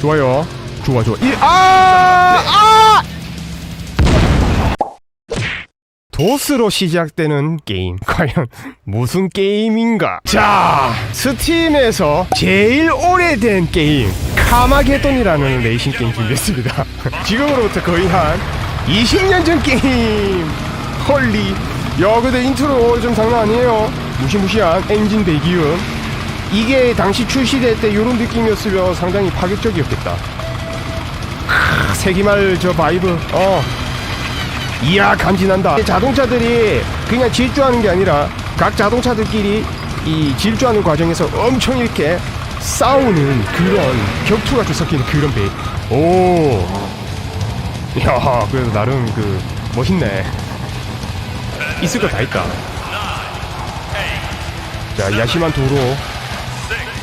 좋아요. 좋아, 좋아. 이, 아! 아! 도스로 시작되는 게임. 과연 무슨 게임인가? 자, 스팀에서 제일 오래된 게임. 카마게돈이라는 레이싱 게임 준비했습니다. 지금으로부터 거의 한 20년 전 게임. 헐리. 야, 근데 인트로 좀 장난 아니에요. 무시무시한 엔진 대기음. 이게 당시 출시될 때 이런 느낌이었으면 상당히 파격적이었겠다. 크, 세기말 저 바이브, 어. 이야, 간지난다. 자동차들이 그냥 질주하는 게 아니라 각 자동차들끼리 이 질주하는 과정에서 엄청 이렇게 싸우는 그런 격투가 좀 섞이는 그런 배. 오. 야, 그래도 나름 그 멋있네. 있을 거 다 있다. 자, 야심한 도로.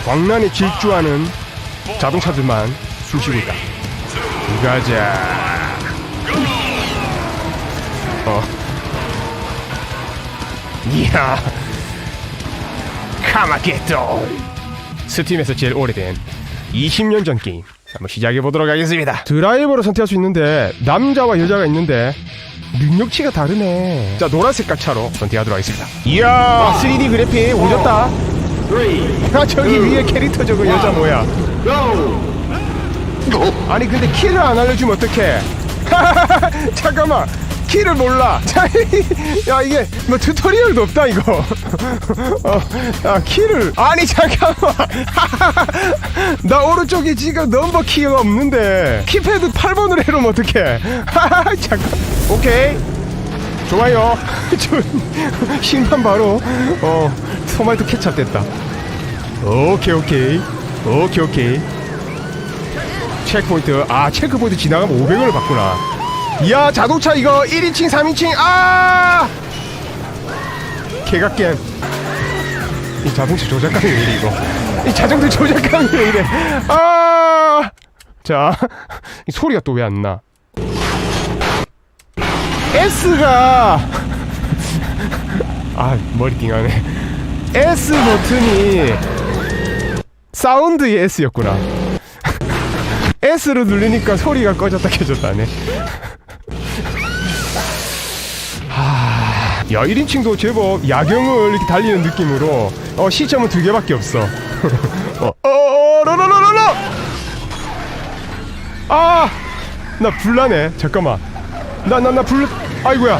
광란에 질주하는 자동차들만 숨쉬고 있다. 가자. 어. 이야. 카마게토. 스팀에서 제일 오래된 20년 전 게임. 한번 시작해 보도록 하겠습니다. 드라이버로 선택할 수 있는데 남자와 여자가 있는데 능력치가 다르네. 자 노란 색깔 차로 선택하도록 하겠습니다. 이야 3D 그래픽 오졌다. 아 저기 위에 캐릭터 저거 여자 뭐야? 아니 근데 키를 안 알려주면 어떡해? 잠깐만 키를 몰라. 자, 야 이게 뭐 튜토리얼도 없다 이거. 어, 야 키를 아니 잠깐만. 나 오른쪽에 지금 넘버 키가 없는데 키패드 8번으로 해놓으면 어떡해? 잠깐. 오케이. 좋아요. 저 심판 바로 어 토마토 케찹 됐다. 오케이 오케이. 오케이 오케이. 체크포인트. 아 체크포인트 지나가면 500원을 받구나. 이야 자동차 이거 1인칭 3인칭. 아! 개각겜 이 자동차 조작감이 왜 이래 이거? 이 자동차 조작감이 왜 이래? 아자 이 소리가 또 왜 안 나 S가 아 머리 띵하네. S 버튼이 사운드의 S였구나. S로 누르니까 소리가 꺼졌다 켜졌다 하네. 하... 야 1인칭도 제법 야경을 이렇게 달리는 느낌으로 어 시점은 두 개밖에 없어. 어, 어, 어, 러러러러러 아! 나 불나네. 잠깐만. 나 나 나 불 아이고야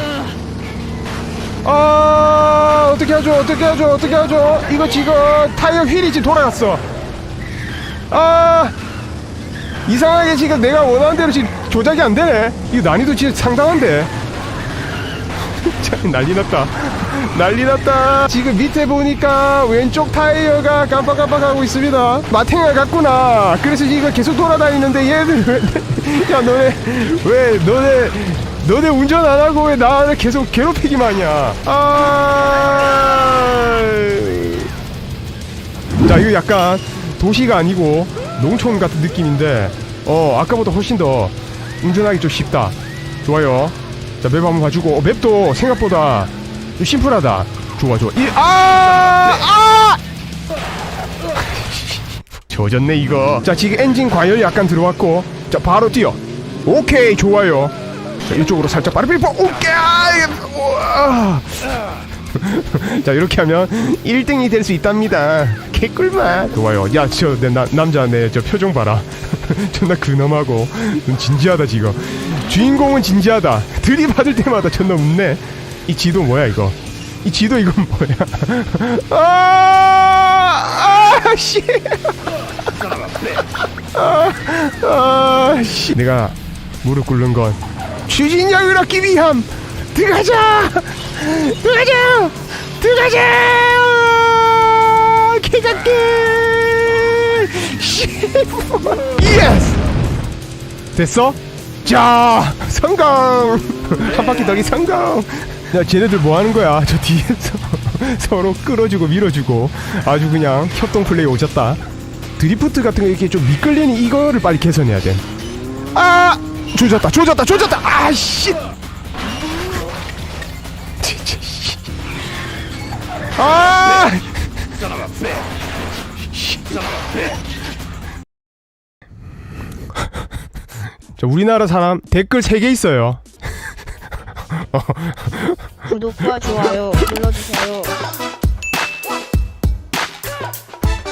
아 어떻게 하죠 어떻게 하죠 어떻게 하죠 이거 지금 타이어 휠이 지금 돌아갔어 아 이상하게 지금 내가 원하는 대로 지금 조작이 안 되네. 이거 난이도 진짜 상당한데. 참 난리 났다. 난리 났다. 지금 밑에 보니까 왼쪽 타이어가 깜빡깜빡하고 있습니다. 마탱이가 같구나. 그래서 이거 계속 돌아다니는데 얘들 왜, 야 너네 왜 너네 너네 운전 안 하고 왜 나를 계속 괴롭히기만 하냐. 아. 자 이거 약간 도시가 아니고 농촌 같은 느낌인데 어 아까보다 훨씬 더 운전하기 좀 쉽다. 좋아요. 자 맵 한번 봐주고. 어, 맵도 생각보다 좀 심플하다. 좋아 좋아. 이, 아! 아! 젖었네 이거. 자 지금 엔진 과열 약간 들어왔고. 자 바로 뛰어. 오케이 좋아요 자 이쪽으로 살짝 빠르게 뽀 오케이 우와. 자 이렇게 하면 1등이 될 수 있답니다. 개꿀맛. 좋아요. 야저 내 남자 내 저 표정 봐라. 존나 근엄하고. 좀 진지하다 지금. 주인공은 진지하다. 들이받을 때마다 존나 웃네. 이 지도 뭐야 이거? 이 지도 이건 뭐야? 아, 아씨! 아씨! 내가 무릎 꿇는 건 추진력을 얻기 위함. 들어가자. 들어가자. 들어가자. 개각게 예스 됐어? 자 성공. 한 바퀴 더기 성공. 야 쟤네들 뭐 하는 거야? 저 뒤에서 서로 끌어주고 밀어주고 아주 그냥 협동 플레이 오졌다. 드리프트 같은 거 이렇게 좀 미끌리는 이거를 빨리 개선해야 돼 아 조졌다 조졌다 조졌다 아씨. 아! 자, 우리나라 사람 댓글 3개 있어요. 구독과 좋아요 눌러주세요.